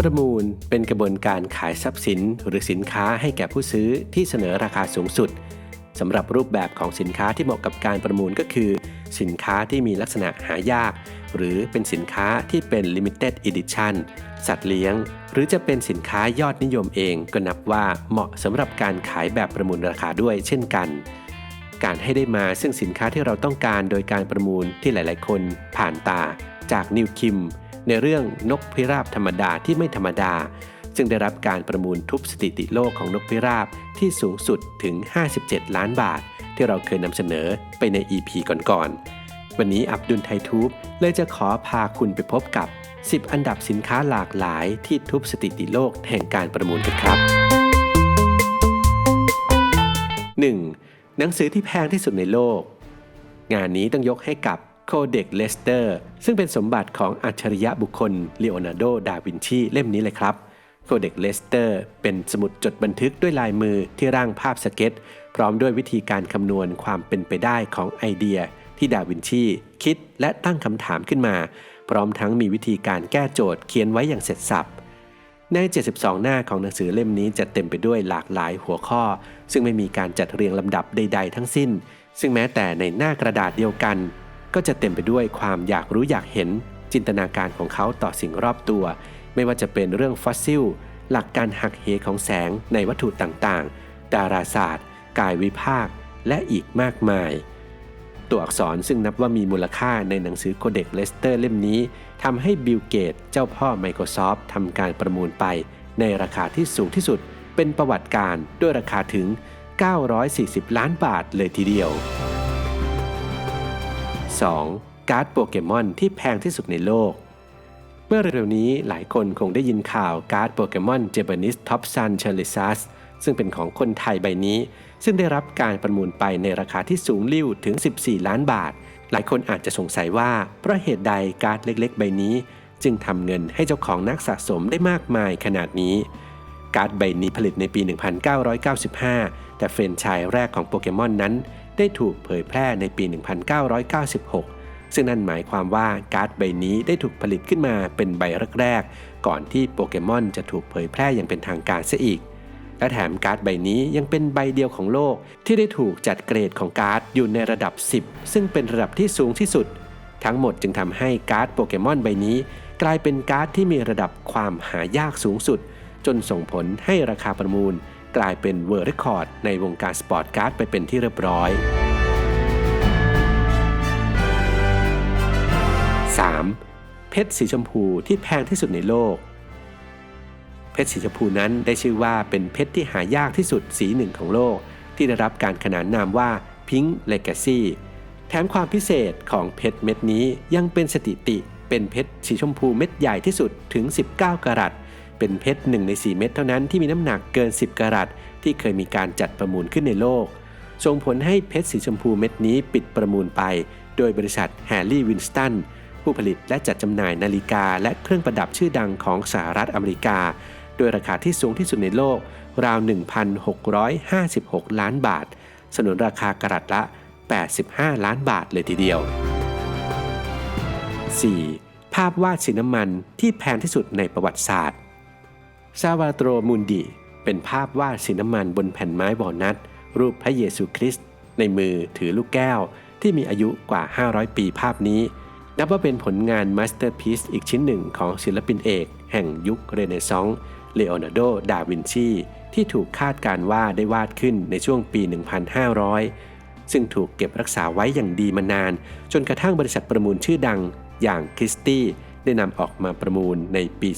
ประมูลเป็นกระบวนการขายทรัพย์สินหรือสินค้าให้แก่ผู้ซื้อที่เสนอราคาสูงสุดสำหรับรูปแบบของสินค้าที่เหมาะกับการประมูลก็คือ สินค้าที่มีลักษณะหายาก หรือเป็นสินค้าที่เป็น Limited Edition สัตว์เลี้ยง หรือจะเป็นสินค้ายอดนิยมเองก็นับว่าเหมาะสำหรับการขายแบบประมูลราคาด้วยเช่นกัน การให้ได้มาซึ่งสินค้าที่เราต้องการโดยการประมูลที่หลาย ๆ คนผ่านตาจากนิวคิม ในเรื่องนกพิราบธรรมดาที่ไม่ธรรมดา ซึ่งได้รับการประมูลทุบสถิติโลกของนกพิราบที่สูงสุดถึง 57 ล้านบาท ที่เราเคยนำเสนอไปใน EP ก่อนๆ วันนี้อับดุลไททูบเลยจะขอพาคุณไปพบกับ 10 อันดับสินค้าหลากหลายที่ทุบสถิติโลกแห่งการประมูลกันครับ 1. หนังสือที่แพงที่สุดในโลก งานนี้ต้องยกให้กับ โคเด็กเลสเตอร์ซึ่งเป็นสมบัติของอัจฉริยะบุคคลเลโอนาร์โด ดาวินชี เล่มนี้เลยครับโคเด็กเลสเตอร์เป็นสมุดจดบันทึกด้วยลายมือที่ร่างภาพสเก็ต พร้อมด้วยวิธีการคำนวณความเป็นไปได้ของไอเดีย ที่ดาวินชี คิดและตั้งคำถามขึ้นมา พร้อมทั้งมีวิธีการแก้โจทย์เขียนไว้อย่างเสร็จสับใน 72 หน้าของหนังสือเล่มนี้จะเต็มไปด้วยหลากหลายหัวข้อ ซึ่งไม่มีการจัดเรียงลำดับใด ๆ ทั้งสิ้น ซึ่งแม้แต่ในหน้ากระดาษเดียวกัน ก็จะเต็มไปด้วยความอยากรู้อยากเห็นจินตนาการของเขาต่อสิ่งรอบตัว ไม่ว่าจะเป็นเรื่องฟอสซิล หลักการหักเหของแสงในวัตถุต่างๆ ดาราศาสตร์ กายวิภาค และอีกมากมาย ตัวอักษรซึ่งนับว่ามีมูลค่าในหนังสือโคเด็กเลสเตอร์เล่มนี้ทำให้บิลเกตเจ้าพ่อ Microsoft ทำการประมูลไป ในราคาที่สูงที่สุดเป็นประวัติการด้วยราคาถึง 940 ล้านบาทเลยทีเดียว 2. การ์ดโปเกมอนที่แพงที่สุดในโลก เมื่อเร็วๆนี้หลายคนคงได้ยินข่าวการ์ดโปเกมอนเจ p a นิสท็อปซันเชลิซัสซึ่งเป็นของคนไทยใบนี้ ซึ่งได้รับการประมูลไปในราคาที่สูงลิ่วถึง 14 ล้านบาท หลายคนอาจจะสงสัยว่าเพราะเหตุใดการ์ดเล็กๆ ใบนี้ จึงทำเงินให้เจ้าของนักสะสมได้มากมายขนาดนี้ การ์ดใบนี้ผลิตในปี 1995 แต่เฟรนชส์แรกของโปเกมอนนั้น ได้ถูกเผยแพร่ในปี 1996 ซึ่งนั่นหมายความว่าการ์ดใบนี้ได้ถูกผลิตขึ้นมาเป็นใบแรกๆ ก่อนที่โปเกมอนจะถูกเผยแพร่อย่างเป็นทางการซะอีก และแถมการ์ดใบนี้ยังเป็นใบเดียวของโลก ที่ได้ถูกจัดเกรดของการ์ดอยู่ในระดับ 10 ซึ่งเป็นระดับที่สูงที่สุด ทั้งหมดจึงทำให้การ์ดโปเกมอนใบนี้ กลายเป็นการ์ดที่มีระดับความหายากสูงสุด จนส่งผลให้ราคาประมูล กลายเป็นเวอร์เรคคอร์ดในวงการสปอร์ตการ์ดไปเป็นที่เรียบร้อย 3. เพชรสีชมพูที่แพงที่สุดในโลก เพชรสีชมพูนั้นได้ชื่อว่าเป็นเพชรที่หายากที่สุดสีหนึ่งของโลก ที่ได้รับการขนานนามว่า Pink Legacy แถมความพิเศษของเพชรเม็ดนี้ยังเป็นสถิติเป็นเพชรสีชมพูเม็ดใหญ่ที่สุดถึง 19 กรัต เป็นเพชร1ใน 4 เม็ดเท่านั้นที่มีน้ำหนักเกิน 10กรัตที่เคยมีการจัดประมูลขึ้นในโลก ส่งผลให้เพชรสีชมพูเม็ดนี้ปิดประมูลไป โดยบริษัทแฮร์รี่วินสตันผู้ผลิตและจัดจำหน่ายนาฬิกาและเครื่องประดับชื่อดังของสหรัฐอเมริกา โดยราคาที่สูงที่สุดในโลก ราว 1,656 ล้านบาท สนุนราคากรัตละ 85 ล้านบาทเลยทีเดียว 4. ภาพวาดสีน้ำมันที่แพงที่สุดในประวัติศาสตร์ ซาวาโตรมุนดีเป็นภาพวาดสีน้ำมันบนแผ่นไม้วอลนัทรูปพระเยซูคริสต์ในมือถือลูกแก้วที่มีอายุกว่า 500 ปีภาพนี้ นับว่าเป็นผลงานมาสเตอร์พีซอีกชิ้นหนึ่งของศิลปินเอกแห่งยุคเรเนซองส์เลโอนาร์โด ดาวินชี ที่ถูกคาดการว่าได้วาดขึ้นในช่วงปี 1500 ซึ่งถูกเก็บรักษาไว้อย่างดีมานาน จนกระทั่งบริษัทประมูลชื่อดังอย่างคริสตี้ได้นำออกมาประมูลในปี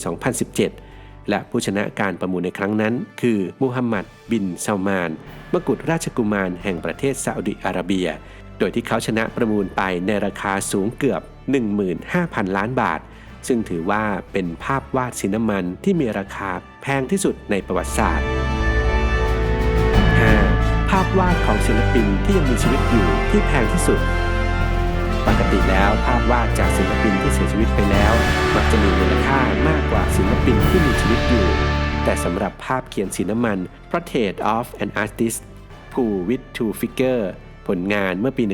2017 และผู้ชนะการประมูลในครั้งนั้น คือมูฮัมหมัด บินซามาน มกุฎราชกุมารแห่งประเทศซาอุดิอาระเบีย โดยที่เขาชนะประมูลไปในราคาสูงเกือบ 15,000 ล้านบาท ซึ่งถือว่าเป็นภาพวาดสีน้ำมันที่มีราคาแพงที่สุดในประวัติศาสตร์ 5. ภาพวาดของศิลปินที่ยังมีชีวิตอยู่ที่แพงที่สุด ปกติแล้วภาพวาดจากศิลปินที่เสียชีวิตไปแล้ว มักจะมีมูลค่ามากกว่าศิลปินที่มีชีวิตอยู่ แต่สำหรับภาพเขียนสีน้ำมัน Portrait of an Artist Pool with Two Figure ผลงานเมื่อปี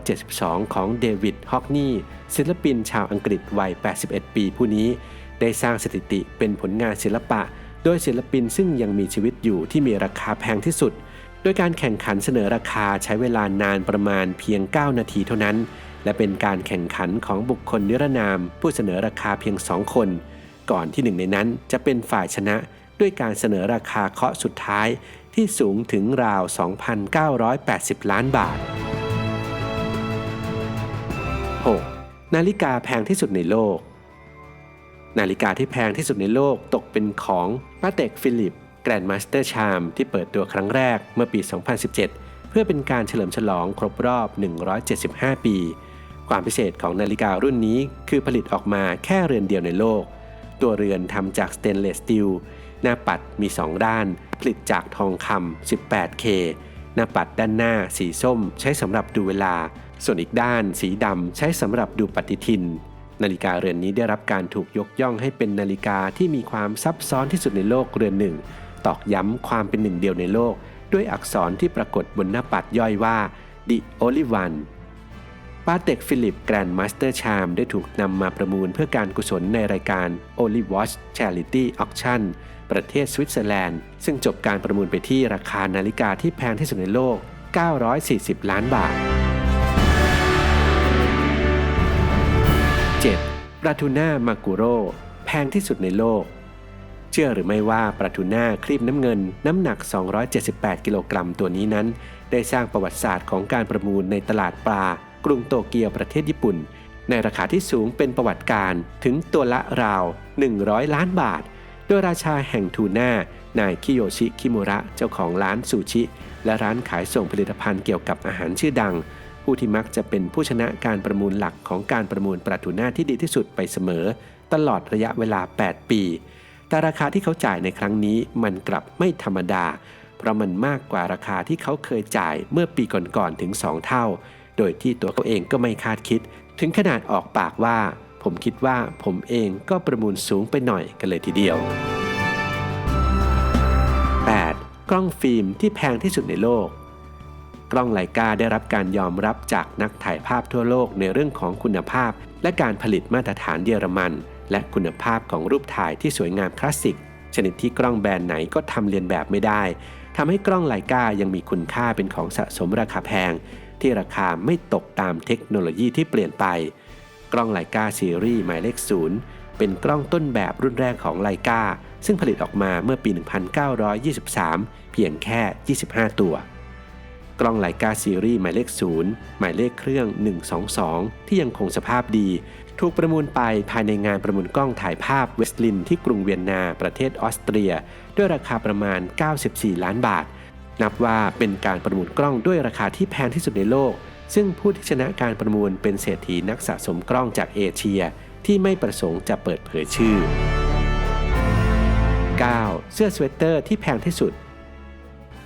1972 ของเดวิด ฮอกนีย์ศิลปินชาวอังกฤษวัย 81 ปีผู้นี้ ได้สร้างสถิติเป็นผลงานศิลปะ โดยศิลปินซึ่งยังมีชีวิตอยู่ที่มีราคาแพงที่สุด โดยการแข่งขันเสนอราคาใช้เวลานานประมาณเพียง 9 นาทีเท่านั้น และเป็นการแข่งขันของบุคคลนิรนาม ผู้เสนอราคาเพียง2คน ก่อนที่หนึ่งในนั้นจะเป็นฝ่ายชนะด้วยการเสนอราคาเคาะสุดท้ายที่สูงถึงราว 2,980 ล้านบาท 6. นาฬิกาแพงที่สุดในโลก นาฬิกาที่แพงที่สุดในโลกตกเป็นของปาเต็กฟิลิปแกรนด์มาสเตอร์ชามที่เปิดตัวครั้งแรกเมื่อปี 2017 เพื่อเป็นการเฉลิมฉลองครบรอบ 175 ปี ความพิเศษของนาฬิการุ่นนี้คือผลิตออกมาแค่เรือนเดียวในโลก ตัวเรือนทำจากสเตนเลสสตีล หน้าปัดมี 2 ด้าน ผลิตจากทองคำ 18K หน้าปัดด้านหน้าสีส้มใช้สำหรับดูเวลา ส่วนอีกด้านสีดำใช้สำหรับดูปฏิทิน นาฬิกาเรือนนี้ได้รับการถูกยกย่องให้เป็นนาฬิกาที่มีความซับซ้อนที่สุดในโลกเรือนหนึ่ง ตอกย้ำความเป็นหนึ่งเดียวในโลก ด้วยอักษรที่ปรากฏบนหน้าปัดย่อยว่า The Only One ปาเต็กฟิลิปแกรนด์มาสเตอร์ชามได้ถูกนำมาประมูลเพื่อการกุศลในรายการ Only Watch Charity Auction ประเทศสวิตเซอร์แลนด์ ซึ่งจบการประมูลไปที่ราคานาฬิกาที่แพงที่สุดในโลก 940 ล้านบาท 7. ปลาทูน่ามากุโรแพงที่สุดในโลก เชื่อหรือไม่ว่าปลาทูน่าครีบน้ำเงินน้ำหนัก 278 กิโลกรัมตัวนี้นั้น ได้สร้างประวัติศาสตร์ของการประมูลในตลาดปลา กรุงโตเกียวประเทศญี่ปุ่น ในราคาที่สูงเป็นประวัติการถึงตัวละราว 100 ล้านบาท โดยราชาแห่งทูน่านายคิโยชิคิมุระเจ้าของร้านซูชิ และร้านขายส่งผลิตภัณฑ์เกี่ยวกับอาหารชื่อดัง ผู้ที่มักจะเป็นผู้ชนะการประมูลหลักของการประมูลปลาทูน่าที่ดีที่สุดไปเสมอ ตลอดระยะเวลา 8 ปี แต่ราคาที่เขาจ่ายในครั้งนี้มันกลับไม่ธรรมดา เพราะมันมากกว่าราคาที่เขาเคยจ่ายเมื่อปีก่อนๆถึง 2 เท่า โดยที่ตัวเขาเองก็ไม่คาดคิด ถึงขนาดออกปากว่า ผมคิดว่าผมเองก็ประมูลสูงไปหน่อยกันเลยทีเดียว 8. กล้องฟิล์มที่แพงที่สุดในโลก กล้องไลกาได้รับการยอมรับจากนักถ่ายภาพทั่วโลกในเรื่องของคุณภาพ และการผลิตมาตรฐานเยอรมัน และคุณภาพของรูปถ่ายที่สวยงามคลาสสิกชนิดที่กล้องแบรนด์ไหนก็ทำเลียนแบบไม่ได้ ทำให้กล้องไลกายังมีคุณค่าเป็นของสะสมราคาแพง ที่ราคาไม่ตกตามเทคโนโลยีที่เปลี่ยนไป กล้องไลกาซีรีส์หมายเลขศูนย์เป็นกล้องต้นแบบรุ่นแรกของไลกาซึ่งผลิตออกมาเมื่อปี 1923 เพียงแค่ 25 ตัว กล้องไลกาซีรีส์หมายเลขศูนย์หมายเลขเครื่อง 122 ที่ยังคงสภาพดี ถูกประมูลไปภายในงานประมูลกล้องถ่ายภาพเวสต์ลินที่กรุงเวียนนาประเทศออสเตรีย ด้วยราคาประมาณ 94 ล้านบาท นับว่าเป็นการประมูลกล้องด้วยราคาที่แพงที่สุดในโลก ซึ่งผู้ที่ชนะการประมูลเป็นเศรษฐีนักสะสมกล้องจากเอเชีย ที่ไม่ประสงค์จะเปิดเผยชื่อ 9. เสื้อสเวตเตอร์ที่แพงที่สุด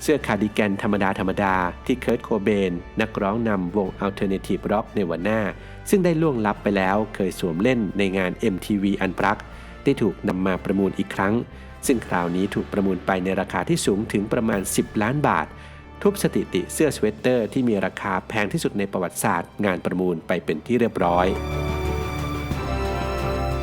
เสื้อคาร์ดิแกนธรรมดาธรรมดาที่เคิร์ตโคเบน นักร้องนำวง Alternative Rock ในวันหน้า ซึ่งได้ล่วงลับไปแล้วเคยสวมเล่นในงาน MTV Unplugged ได้ถูกนำมาประมูลอีกครั้ง ซึ่งคราวนี้ถูกประมูลไปในราคาที่สูงถึงประมาณ 10 ล้านบาท ทุบสถิติเสื้อสเวตเตอร์ที่มีราคาแพงที่สุดในประวัติศาสตร์ งานประมูลไปเป็นที่เรียบร้อย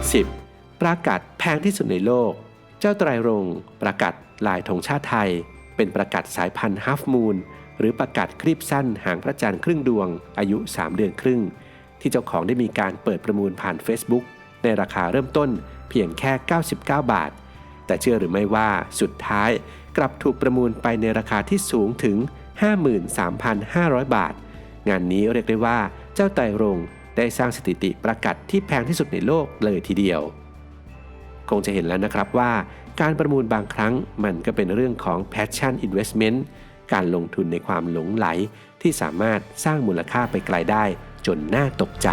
10. ประกาศแพงที่สุดในโลก เจ้าไตรรงประกาศลายธงชาติไทย เป็นประกาศสายพันธุ์ฮาฟมูนหรือประกาศคลีบสั้นหางพระจันทร์ครึ่งดวง อายุ 3 เดือนครึ่ง ที่เจ้าของได้มีการเปิดประมูลผ่าน Facebook ในราคาเริ่มต้นเพียงแค่ 99 บาท แต่เชื่อหรือไม่ว่าสุดท้ายกลับถูกประมูลไปในราคาที่สูงถึง 53,500 บาท งานนี้เรียกได้ว่าเจ้าไตรงได้สร้างสถิติประกาศที่แพงที่สุดในโลกเลยทีเดียว คงจะเห็นแล้วนะครับว่า การประมูลบางครั้งมันก็เป็นเรื่องของ passion investment การลงทุนในความหลงไหลที่สามารถสร้างมูลค่าไปไกลได้จนน่าตกใจ